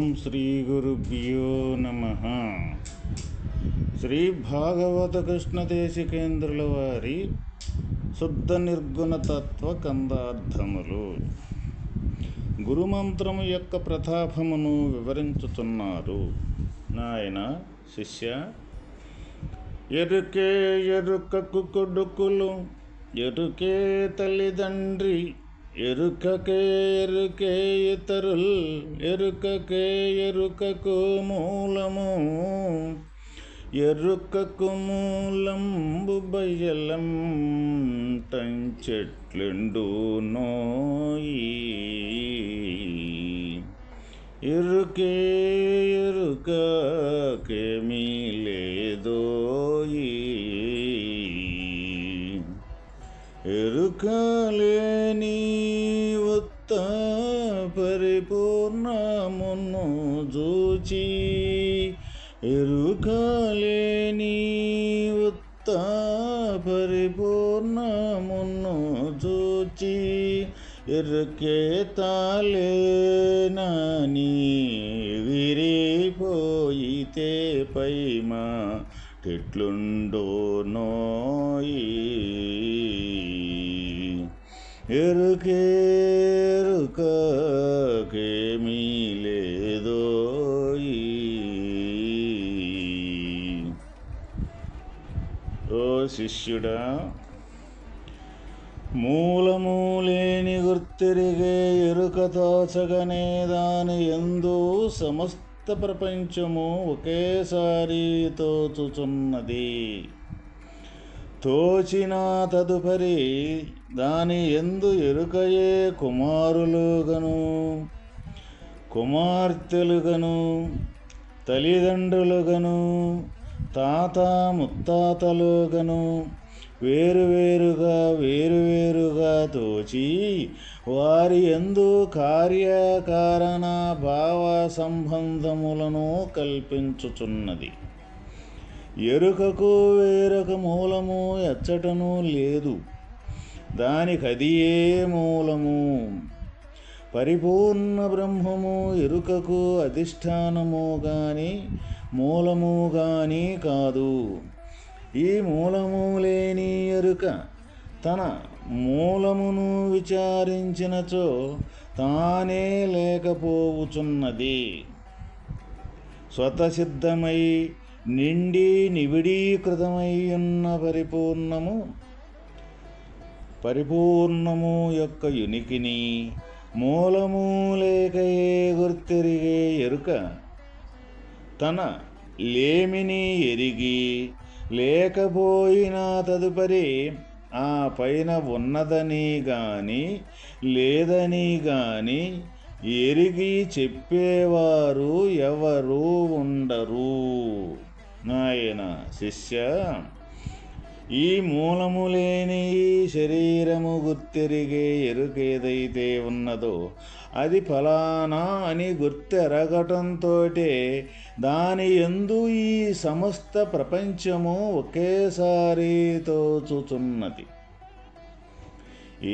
ఓం శ్రీ గురుభ్యో నమ. శ్రీ భాగవత కృష్ణ దేశికేంద్రుల వారి శుద్ధ నిర్గుణ తత్వ కందార్థములు. గురుమంత్రము యొక్క ప్రతాపమును వివరించుతున్నారు. నాయన శిష్య ఎరుకే ఎరుకకు కొడుకులు ఎరుకే తల్లిదండ్రి ఎరుకకే ఎరుకే ఇతరుల్ ఎరుకకే ఎరుకకు మూలము ఎరుకకు మూలంబు బయలం టంచెట్లుండు నోయి ఎరుకే ఎరుకకేమీ లేదోయి ఎరుకలేని ఉత్త పరిపూర్ణమును జూచి ఎరుకలేని ఉత్త పరిపూర్ణమును జూచి ఎరుకేతాలేనని విరిపోయితే పైమా కెట్లుండో నోయి ఎరుకేరుకేమీ లేదోయి ఓ శిష్యుడా మూలము లేని గుర్తిరిగే ఎరుక తోచగనే దాని ఎందు సమస్త ప్రపంచము ఒకేసారి తోచుచున్నది. తోచిన తదుపరి దాని ఎందు ఎరుకయే కుమారులుగను కుమార్తెలుగను తల్లిదండ్రులుగను తాత ముత్తాతలుగను వేరువేరుగా వేరువేరుగా తోచి వారి ఎందు కార్యకారణ భావ సంబంధములను కల్పించుచున్నది. ఎరుకకు వేరొక మూలము ఎచ్చటను లేదు. దానికదియే మూలము. పరిపూర్ణ బ్రహ్మము ఎరుకకు అధిష్టానము కానీ మూలము కానీ కాదు. ఈ మూలము లేని ఎరుక తన మూలమును విచారించినచో తానే లేకపోవుచున్నది. స్వతసిద్ధమై నిండి నివిడీకృతమై ఉన్న పరిపూర్ణము పరిపూర్ణము యొక్క యునికిని మూలము లేకయే గుర్తెరిగే ఎరుక. తన లేమిని ఎరిగి లేకపోయిన తదుపరి ఆ పైన ఉన్నదని గాని లేదని గాని ఎరిగి చెప్పేవారు ఎవరు ఉండరు. నాయన శిష్య ఈ మూలము లేని ఈ శరీరము గుర్తెరిగే ఎరుకేదైతే ఉన్నదో అది ఫలానా అని గుర్తెరగటంతో దాని ఎందు ఈ సమస్త ప్రపంచము ఒకేసారి తోచుచున్నది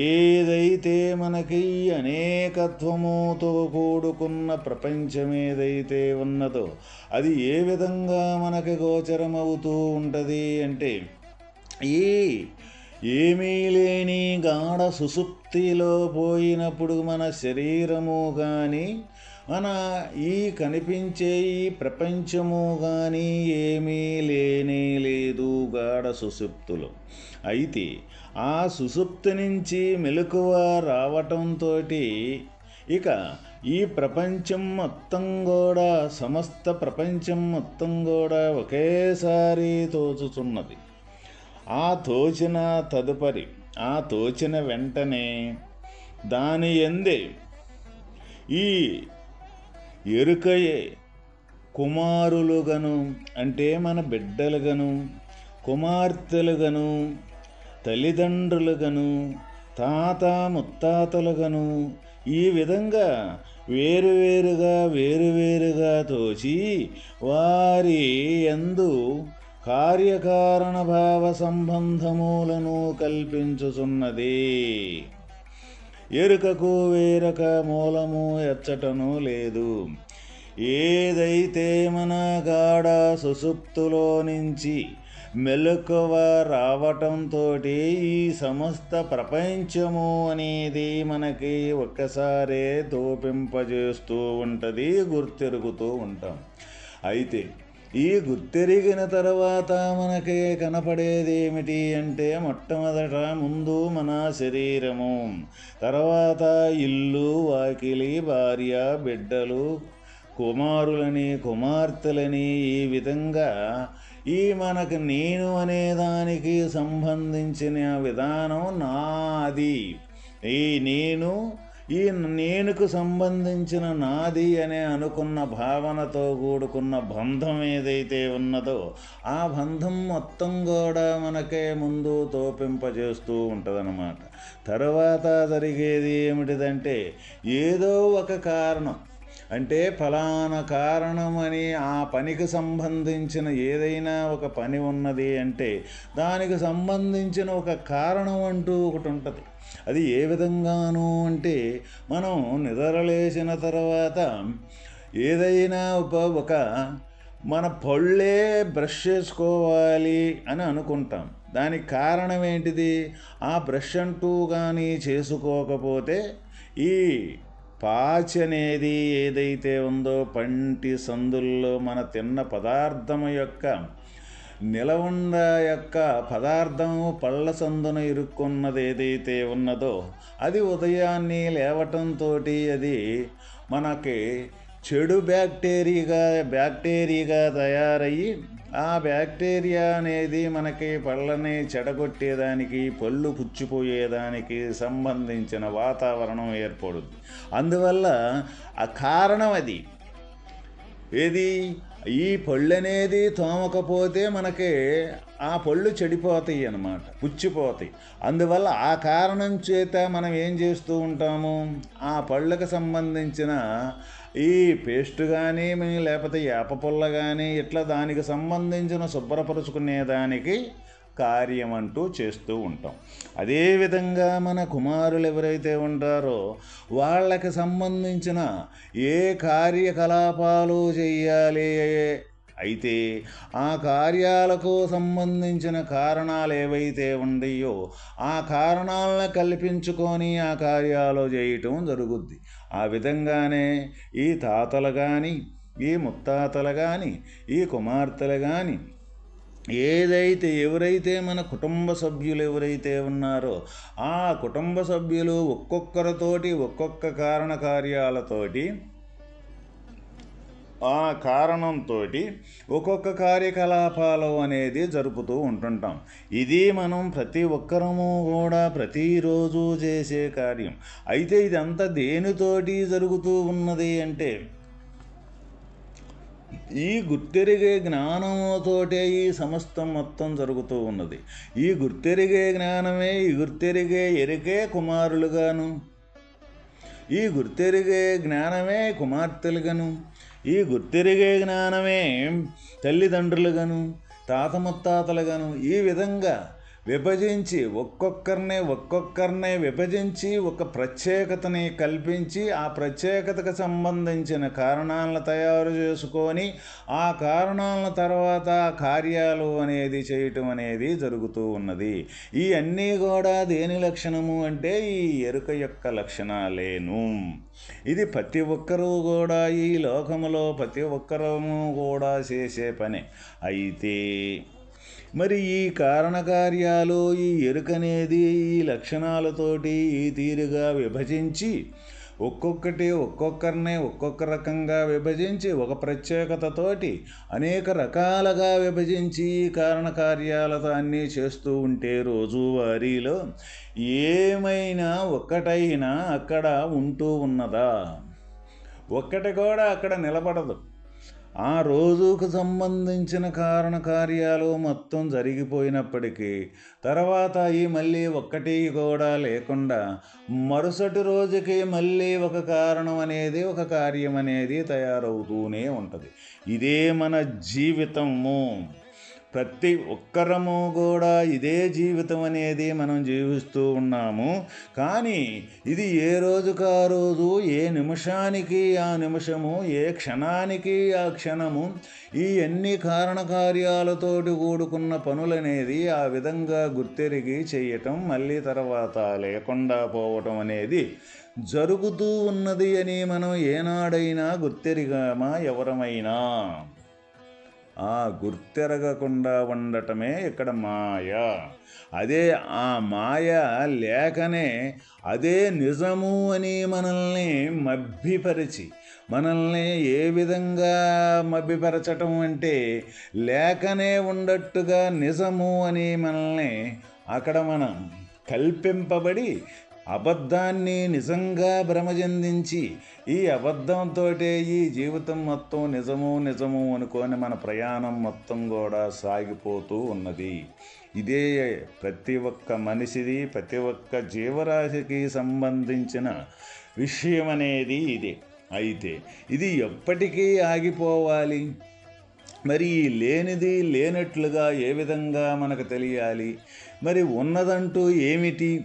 ఏదైతే మనకి అనేకత్వముతో కూడుకున్న ప్రపంచం ఏదైతే ఉన్నదో అది ఏ విధంగా మనకి గోచరమవుతూ ఉంటుంది అంటే ఈ ఏమీ లేని గాఢ సుసుప్తిలో పోయినప్పుడు మన శరీరము కానీ మన ఈ కనిపించే ఈ ప్రపంచము కానీ ఏమీ లేనే లేదు గాఢ సుసుప్తులు. అయితే ఆ సుసుప్తి నుంచి మెలకువ రావటంతో ఇక ఈ ప్రపంచం మొత్తం కూడా సమస్త ప్రపంచం మొత్తం కూడా ఒకేసారి తోచుచున్నది. ఆ తోచిన తదుపరి ఆ తోచిన వెంటనే దాని ఎందే ఈ ఎరుకయే కుమారులుగను అంటే మన బిడ్డలుగను కుమార్తెలుగను తల్లిదండ్రులుగను తాత ముత్తాతలుగను ఈ విధంగా వేరువేరుగా వేరువేరుగా తోచి వారి ఎందు కార్యకారణ భావ సంబంధములను కల్పించుచున్నది. ఎరుకకు వేరక మూలము ఎచ్చటను లేదు. ఏదైతే మన గాఢ సుసుప్తులో నుంచి మెలకువ రావటంతో ఈ సమస్త ప్రపంచము అనేది మనకి ఒక్కసారే తోపింపజేస్తూ ఉంటుంది గుర్తెరుగుతూ ఉంటాం. అయితే ఈ గుర్తెరిగిన తర్వాత మనకి కనపడేది ఏమిటి అంటే మొట్టమొదట ముందు మన శరీరము తర్వాత ఇల్లు వాకిలి భార్య బిడ్డలు కుమారులని కుమార్తెలని ఈ విధంగా ఈ మనకు నేను అనే దానికి సంబంధించిన విధానం నాది. ఈ నేను ఈ నేనుకు సంబంధించిన నాది అనే అనుకున్న భావనతో కూడుకున్న బంధం ఏదైతే ఉన్నదో ఆ బంధం మొత్తం కూడా మనకే ముందు తోపింపజేస్తూ ఉంటుందన్నమాట. తర్వాత జరిగేది ఏమిటిదంటే ఏదో ఒక కారణం అంటే ఫలానా కారణం అని ఆ పనికి సంబంధించిన ఏదైనా ఒక పని ఉన్నది అంటే దానికి సంబంధించిన ఒక కారణం అంటూ ఒకటి ఉంటుంది. అది ఏ విధంగాను అంటే మనం నిద్రలేసిన తర్వాత ఏదైనా ఒక ఒక మన పళ్ళే బ్రష్ చేసుకోవాలి అని అనుకుంటాం. దానికి కారణం ఏంటిది? ఆ బ్రష్ అంటూ కానీ చేసుకోకపోతే ఈ పాచి అనేది ఏదైతే ఉందో పంటి సందుల్లో మన తిన్న పదార్థం యొక్క నిలవుండ యొక్క పదార్థము పళ్ళ సందున ఇరుక్కున్నది ఏదైతే ఉన్నదో అది ఉదయాన్నే లేవటంతో అది మనకి చెడు బ్యాక్టీరియాగా బ్యాక్టీరియాగా తయారయ్యి ఆ బ్యాక్టీరియా అనేది మనకి పళ్ళని చెడగొట్టేదానికి పళ్ళు పుచ్చిపోయేదానికి సంబంధించిన వాతావరణం ఏర్పడుద్ది. అందువల్ల ఆ కారణం అది. ఏది? ఈ పళ్ళు అనేది తోమకపోతే మనకి ఆ పళ్ళు చెడిపోతాయి అన్నమాట పుచ్చిపోతాయి. అందువల్ల ఆ కారణం చేత మనం ఏం చేస్తూ ఉంటాము? ఆ పళ్ళకు సంబంధించిన ఈ పేస్ట్ కానీ లేకపోతే వేపపుల్ల కానీ ఇట్లా దానికి సంబంధించిన శుభ్రపరుచుకునేదానికి కార్యం అంటూ చేస్తూ ఉంటాం. అదేవిధంగా మన కుమారులు ఎవరైతే ఉంటారో వాళ్ళకి సంబంధించిన ఏ కార్యకలాపాలు చేయాలి? అయితే ఆ కార్యాలకు సంబంధించిన కారణాలు ఏవైతే ఉన్నాయో ఆ కారణాలను కల్పించుకొని ఆ కార్యాలు చేయటం జరుగుద్ది. ఆ విధంగానే ఈ తాతలు కానీ ఈ ముత్తాతలు కానీ ఈ కుమార్తెలు కానీ ఏదైతే ఎవరైతే మన కుటుంబ సభ్యులు ఎవరైతే ఉన్నారో ఆ కుటుంబ సభ్యులు ఒక్కొక్కరితోటి ఒక్కొక్క కారణ కార్యాలతోటి ఆ కారణంతో ఒక్కొక్క కార్యకలాపాలు అనేది జరుపుతూ ఉంటుంటాం. ఇది మనం ప్రతి ఒక్కరము కూడా ప్రతిరోజు చేసే కార్యం. అయితే ఇదంతా దేనితోటి జరుగుతూ ఉన్నది అంటే ఈ గుర్తెరిగే జ్ఞానముతోటే ఈ సమస్తం మొత్తం జరుగుతూ ఉన్నది. ఈ గుర్తెరిగే జ్ఞానమే ఈ గుర్తెరిగే ఎరికే కుమారులుగాను ఈ గుర్తెరిగే జ్ఞానమే కుమార్తెలుగాను ఈ గుర్తెరిగే జ్ఞానమే తల్లిదండ్రులుగాను తాత ముత్తాతలుగాను ఈ విధంగా విభజించి ఒక్కొక్కరినే ఒక్కొక్కరినే విభజించి ఒక ప్రత్యేకతని కల్పించి ఆ ప్రత్యేకతకు సంబంధించిన కారణాలను తయారు చేసుకొని ఆ కారణాల తర్వాత కార్యాలు అనేది చేయటం అనేది జరుగుతూ ఉన్నది. ఈ అన్నీ కూడా దేని లక్షణము అంటే ఈ ఎరుక యొక్క లక్షణాలేను. ఇది ప్రతి ఒక్కరూ కూడా ఈ లోకములో ప్రతి ఒక్కరము కూడా చేసే పని. అయితే మరి ఈ కారణకార్యాలు ఈ ఎరుకనేది ఈ లక్షణాలతోటి ఈ తీరుగా విభజించి ఒక్కొక్కటి ఒక్కొక్కరినే ఒక్కొక్క రకంగా విభజించి ఒక ప్రత్యేకతతోటి అనేక రకాలుగా విభజించి కారణకార్యాలతో అన్నీ చేస్తూ ఉంటే రోజువారీలో ఏమైనా ఒక్కటైనా అక్కడ ఉంటూ ఉన్నదా? ఒక్కటి కూడా అక్కడ నిలబడదు. ఆ రోజుకు సంబంధించిన కారణ కార్యాలు మొత్తం జరిగిపోయినప్పటికీ తర్వాత ఈ మళ్ళీ ఒక్కటి కూడా లేకుండా మరుసటి రోజుకి మళ్ళీ ఒక కారణం అనేది ఒక కార్యం అనేది తయారవుతూనే ఉంటుంది. ఇదే మన జీవితము. ప్రతి ఒక్కరము కూడా ఇదే జీవితం అనేది మనం జీవిస్తూ ఉన్నాము. కానీ ఇది ఏ రోజుకు ఆ రోజు ఏ నిమిషానికి ఆ నిమిషము ఏ క్షణానికి ఆ క్షణము ఈ ఎన్ని కారణకార్యాలతోటి కూడుకున్న పనులనేది ఆ విధంగా గుర్తెరిగి చేయటం మళ్ళీ తర్వాత లేకుండా పోవటం అనేది జరుగుతూ ఉన్నది అని మనం ఏనాడైనా గుర్తెరిగామా? ఎవరమైనా? ఆ గుర్తెరగకుండా ఉండటమే ఇక్కడ మాయ. అదే ఆ మాయ లేకనే అదే నిజము అని మనల్ని మభ్యపరిచి మనల్ని ఏ విధంగా మభ్యపరచటం అంటే లేకనే ఉండట్టుగా నిజము అని మనల్ని అక్కడ మనం కల్పింపబడి అబద్ధాన్ని నిజంగా భ్రమజందించి ఈ అబద్ధంతో ఈ జీవితం మొత్తం నిజము నిజము అనుకొని మన ప్రయాణం మొత్తం కూడా సాగిపోతూ ఉన్నది. ఇదే ప్రతి ఒక్క మనిషిది ప్రతి ఒక్క జీవరాశికి సంబంధించిన విషయం అనేది ఇదే. అయితే ఇది ఎప్పటికీ ఆగిపోవాలి. మరి ఈ లేనిది లేనట్లుగా ఏ విధంగా మనకు తెలియాలి? మరి ఉన్నదంటూ ఏమిటి?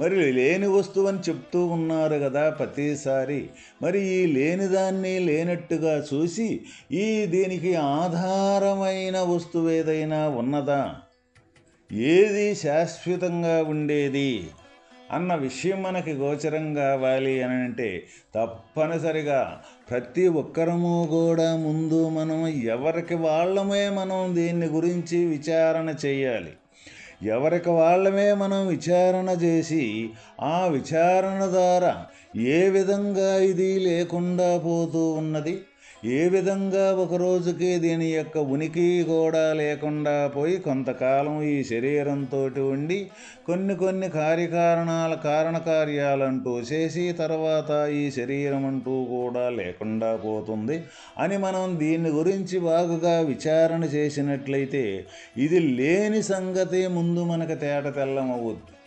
మరి లేని వస్తువు అని చెప్తూ ఉన్నారు కదా ప్రతిసారి. మరి ఈ లేనిదాన్ని లేనట్టుగా చూసి ఈ దీనికి ఆధారమైన వస్తువు ఏదైనా ఉన్నదా? ఏది శాశ్వతంగా ఉండేది? అన్న విషయం మనకి గోచరం కావాలి అని అంటే తప్పనిసరిగా ప్రతి ఒక్కరము కూడా ముందు మనం ఎవరికి వాళ్ళమే మనం దీన్ని గురించి విచారణ చేయాలి. ఎవరికి వాళ్ళమే మనం విచారణ చేసి ఆ విచారణ ద్వారా ఏ విధంగా ఇది లేకుండా పోతూ ఉన్నది? ఏ విధంగా ఒక రోజుకి దీని యొక్క ఉనికి కూడా లేకుండా పోయి కొంతకాలం ఈ శరీరంతో ఉండి కొన్ని కొన్ని కార్యకారణాల కారణకార్యాలంటూ చేసి తర్వాత ఈ శరీరం అంటూ కూడా లేకుండా పోతుంది అని మనం దీని గురించి బాగుగా విచారణ చేసినట్లయితే ఇది లేని సంగతి ముందు మనకు తేట తెల్లమవుద్ది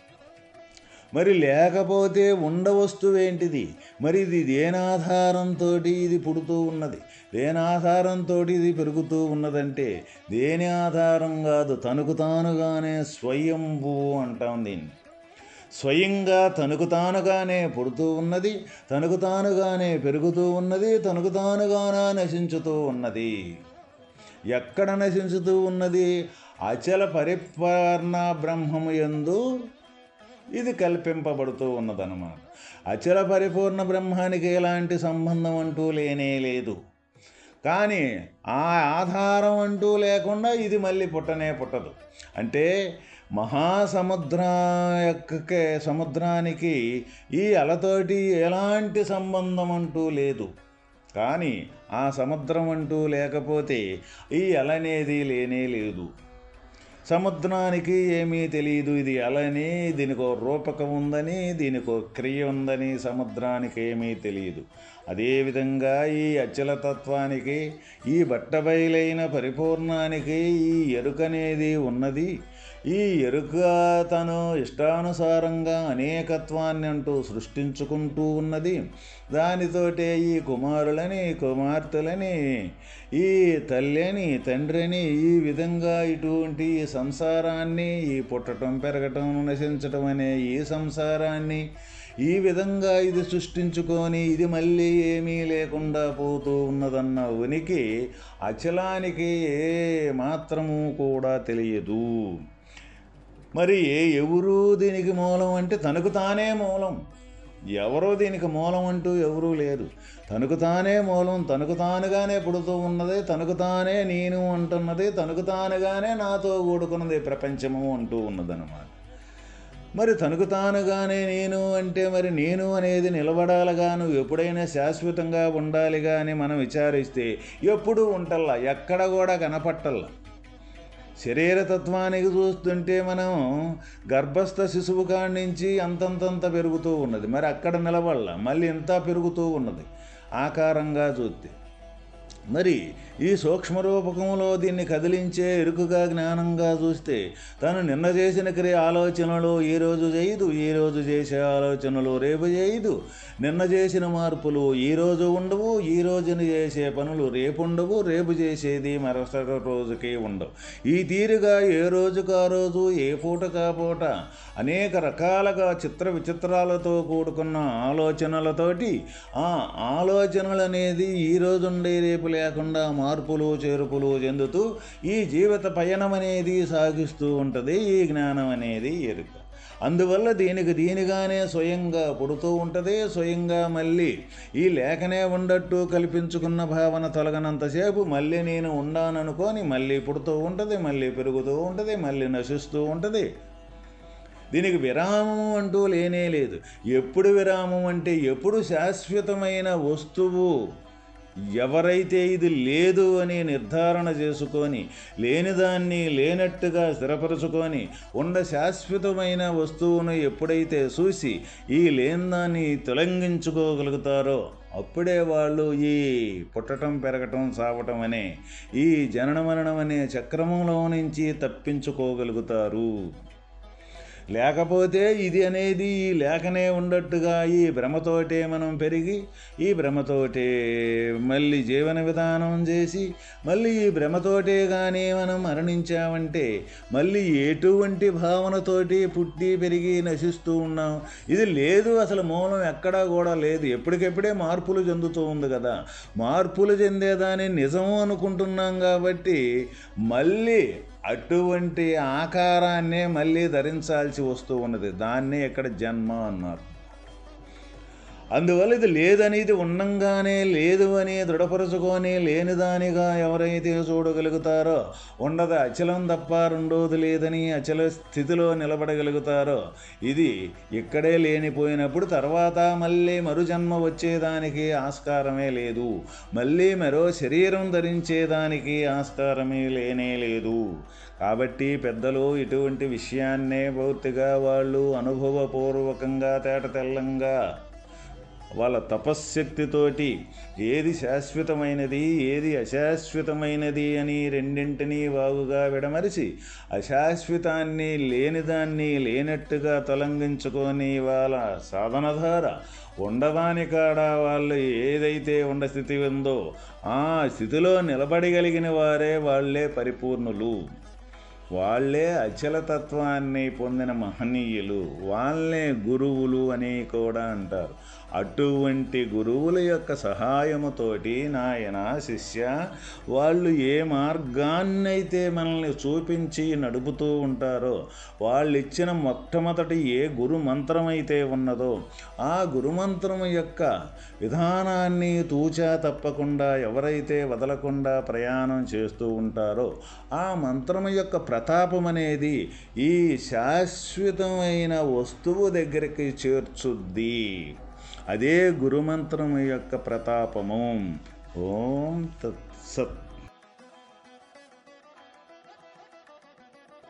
మరి లేకపోతే ఉండవస్తువేంటిది మరి ఇది దేనాధారంతో ఇది పుడుతూ ఉన్నది. దేనాధారంతో ఇది పెరుగుతూ ఉన్నదంటే దేని ఆధారం కాదు తనకు తానుగానే స్వయంభూ అంటాం దీన్ని. స్వయంగా తనకు తానుగానే పుడుతూ ఉన్నది తనకు తానుగానే పెరుగుతూ ఉన్నది తనకు తానుగానే నశించుతూ ఉన్నది. ఎక్కడ నశించుతూ ఉన్నది? అచల పరిపూర్ణ బ్రహ్మము ఎందు ఇది కల్పింపబడుతూ ఉన్నదన్నమాట. అచల పరిపూర్ణ బ్రహ్మానికి ఎలాంటి సంబంధం అంటూ లేనే లేదు. కానీ ఆ ఆధారం అంటూ లేకుండా ఇది మళ్ళీ పుట్టనే పుట్టదు. అంటే మహాసముద్ర యొక్క సముద్రానికి ఈ అలతోటి ఎలాంటి సంబంధం అంటూ లేదు. కానీ ఆ సముద్రం అంటూ లేకపోతే ఈ అలనేది లేనే లేదు. సముద్రానికి ఏమీ తెలియదు ఇది అలని దీనికో రూపకం ఉందని దీనికో క్రియ ఉందని సముద్రానికి ఏమీ తెలియదు అదేవిధంగా ఈ అచలతత్వానికి ఈ బట్టబయలైన పరిపూర్ణానికి ఈ ఎరుకనేది ఉన్నది. ఈ ఎరుక తను ఇష్టానుసారంగా అనేకత్వాన్ని అంటూ సృష్టించుకుంటూ ఉన్నది. దానితోటే ఈ కుమారులని కుమార్తెలని ఈ తల్లిని తండ్రిని ఈ విధంగా ఇటువంటి సంసారాన్ని ఈ పుట్టడం పెరగటం నశించటం అనే ఈ సంసారాన్ని ఈ విధంగా ఇది సృష్టించుకొని ఇది మళ్ళీ ఏమీ లేకుండా పోతూ ఉన్నదన్న ఉనికి అచలానికి ఏ మాత్రము కూడా తెలియదు. మరి ఎవరు దీనికి మూలం అంటే తనకు తానే మూలం. ఎవరో దీనికి మూలం అంటూ ఎవరూ లేరు. తనకు తానే మూలం తనకు తానుగానే పుడుతూ ఉన్నది తనకు తానే నేను అంటున్నది తనకు తానుగానే నాతో కూడుకున్నది ప్రపంచము అంటూ ఉన్నదన్నమాట. మరి తనకు తానుగానే నేను అంటే మరి నేను అనేది నిలబడాలిగా నువ్వు ఎప్పుడైనా శాశ్వతంగా ఉండాలిగా అని మనం విచారిస్తే ఎప్పుడూ ఉంటల్లా? ఎక్కడ కూడా కనపట్టల్లా? శరీరతత్వానికి చూస్తుంటే మనం గర్భస్థ శిశువు కాడి నుంచి అంతంతంత పెరుగుతూ ఉన్నది. మరి అక్కడ నిలబడాల మళ్ళీ ఇంత పెరుగుతూ ఉన్నది. ఆకారంగా చూస్తే. మరి ఈ సూక్ష్మరూపకంలో దీన్ని కదిలించే ఇరుకుగా జ్ఞానంగా చూస్తే తను నిన్న చేసిన క్రియ ఆలోచనలు ఈ రోజు చేయదు ఈ రోజు చేసే ఆలోచనలు రేపు చేయదు. నిన్న చేసిన మార్పులు ఈ రోజు ఉండవు ఈ రోజున చేసే పనులు రేపు ఉండవు రేపు చేసేది మరొసటి రోజుకి ఉండవు. ఈ తీరుగా ఏ రోజుకు ఆ రోజు ఏ పూట కాపూట అనేక రకాలుగా చిత్ర విచిత్రాలతో కూడుకున్న ఆలోచనలతోటి ఆ ఆలోచనలు అనేది ఈ రోజు ఉండే రేపు లేకుండా మార్పులు చేర్పులు చెందుతూ ఈ జీవిత పయనం అనేది సాగిస్తూ ఉంటుంది ఈ జ్ఞానం అనేది ఎరుక. అందువల్ల దీనికి దీనిగానే స్వయంగా పుడుతూ ఉంటుంది స్వయంగా మళ్ళీ ఈ లేఖనే ఉండట్టు కల్పించుకున్న భావన తొలగనంతసేపు మళ్ళీ నేను ఉండాననుకొని మళ్ళీ పుడుతూ ఉంటుంది మళ్ళీ పెరుగుతూ ఉంటుంది మళ్ళీ నశిస్తూ ఉంటుంది. దీనికి విరామం అంటూ లేనే లేదు. ఎప్పుడు విరామం అంటే ఎప్పుడు శాశ్వతమైన వస్తువు. ఎవరైతే ఇది లేదు అని నిర్ధారణ చేసుకొని లేనిదాన్ని లేనట్టుగా స్థిరపరుచుకొని ఉండ శాశ్వతమైన వస్తువును ఎప్పుడైతే చూసి ఈ లేనిదాన్ని తొలగించుకోగలుగుతారో అప్పుడే వాళ్ళు ఈ పుట్టటం పెరగటం సావటం అనే ఈ జనన మరణం అనే చక్రమంలో నుంచి తప్పించుకోగలుగుతారు. లేకపోతే ఇది అనేది ఈ లేఖనే ఉండట్టుగా ఈ భ్రమతోటే మనం పెరిగి ఈ భ్రమతోటే మళ్ళీ జీవన విధానం చేసి మళ్ళీ ఈ భ్రమతోటే కానీ మనం మరణించామంటే మళ్ళీ ఎటువంటి భావనతోటి పుట్టి పెరిగి నశిస్తూ ఉన్నాం. ఇది లేదు అసలు మూలం ఎక్కడా కూడా లేదు. ఎప్పటికెప్పుడే మార్పులు చెందుతూ ఉంది కదా. మార్పులు చెందేదాన్ని నిజము అనుకుంటున్నాం కాబట్టి మళ్ళీ అటువంటి ఆకారాన్నే మళ్ళీ ధరించాల్సి వస్తూ ఉన్నది. దాన్నే ఇక్కడ జన్మ అన్నారు. అందువల్ల ఇది లేదనేది ఉండంగానే లేదు అని దృఢపరుచుకొని లేనిదానిగా ఎవరైతే చూడగలుగుతారో ఉండదు అచలం తప్ప రెండోది లేదని అచల స్థితిలో నిలబడగలుగుతారో ఇది ఇక్కడే లేనిపోయినప్పుడు తర్వాత మళ్ళీ మరు జన్మ వచ్చేదానికి ఆస్కారమే లేదు. మళ్ళీ మరో శరీరం ధరించేదానికి ఆస్కారమే లేనే లేదు. కాబట్టి పెద్దలు ఇటువంటి విషయాన్నే పూర్తిగా వాళ్ళు అనుభవపూర్వకంగా తేటతెల్లంగా వాళ్ళ తపశ్శక్తితోటి ఏది శాశ్వతమైనది ఏది అశాశ్వతమైనది అని రెండింటినీ వాగుగా విడమరిచి అశాశ్వతాన్ని లేనిదాన్ని లేనట్టుగా తొలగించుకొని వాళ్ళ సాధనధార ద్వారా ఉండదాని కాడ వాళ్ళు ఏదైతే ఉండ స్థితి ఉందో ఆ స్థితిలో నిలబడగలిగిన వారే వాళ్ళే పరిపూర్ణులు. వాళ్ళే అచలతత్వాన్ని పొందిన మహనీయులు. వాళ్ళే గురువులు అని కూడా అంటారు. అటువంటి గురువుల యొక్క సహాయముతోటి నాయన శిష్య వాళ్ళు ఏ మార్గాన్నైతే మనల్ని చూపించి నడుపుతూ ఉంటారో వాళ్ళు ఇచ్చిన మొట్టమొదటి ఏ గురు మంత్రమైతే అయితే ఉన్నదో ఆ గురుమంత్రం యొక్క విధానాన్ని తూచా తప్పకుండా ఎవరైతే వదలకుండా ప్రయాణం చేస్తూ ఉంటారో ఆ మంత్రం యొక్క ప్రతాపం అనేది ఈ శాశ్వతమైన వస్తువు దగ్గరికి చేర్చుద్ది. అదే గురుమంత్రం యొక్క ప్రతాపము. ఓం తత్సత్